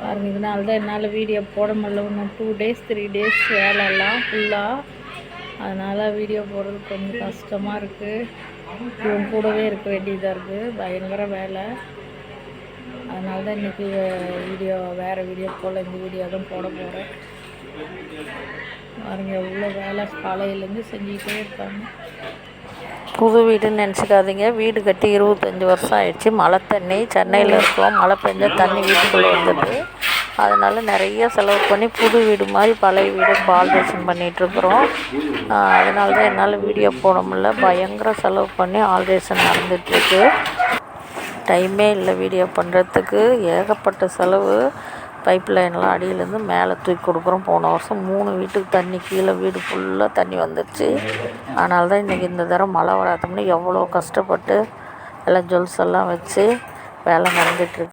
பாருங்க இதனால தான் என்னால் வீடியோ போட முடியல. இன்னும் டூ டேஸ் த்ரீ டேஸ் வேலைலாம் ஃபுல்லாக அதனால் வீடியோ போடுறது கொஞ்சம் கஷ்டமாக இருக்குது இவன் கூடவே இருக்க வேண்டியதாக இருக்குது பயங்கர வேலை. அதனால தான் இன்றைக்கி வீடியோ வேறு வீடியோ போல் இந்த வீடியோ தான் போட போகிறேன் பாருங்கள் எவ்வளோ வேலை. காலையிலேருந்து செஞ்சுக்கிட்டே இருக்காங்க. புது வீடுன்னு நினச்சிக்காதீங்க. வீடு கட்டி இருபத்தஞ்சி வருஷம் ஆயிடுச்சு. மழை தண்ணி சென்னையில் இருக்கோம். மழை பெஞ்சால் தண்ணி வீட்டுக்குள்ளே வந்துட்டு அதனால் நிறைய செலவு பண்ணி புது வீடு மாதிரி பழைய வீடு ஆல்ட்ரேஷன் பண்ணிகிட்ருக்குறோம் அதனால தான் என்னால் வீடியோ போட முடியல. பயங்கர செலவு பண்ணி ஆல்ட்ரேஷன் நடந்துகிட்ருக்கு டைமே இல்லை வீடியோ பண்ணுறதுக்கு ஏகப்பட்ட செலவு. பைப் லைன்லாம் அடியிலேருந்து மேலே தூக்கி கொடுக்குறோம். போன வருஷம் மூணு வீட்டுக்கு தண்ணி கீழே வீடு ஃபுல்லாக தண்ணி வந்துடுச்சு அதனால தான் இன்றைக்கி இந்த தடவை மழை வராதோம்னு எவ்வளோ கஷ்டப்பட்டு எல்லாம் ஜுவல்ஸ் எல்லாம் வச்சு வேலை நடந்துகிட்ருக்கு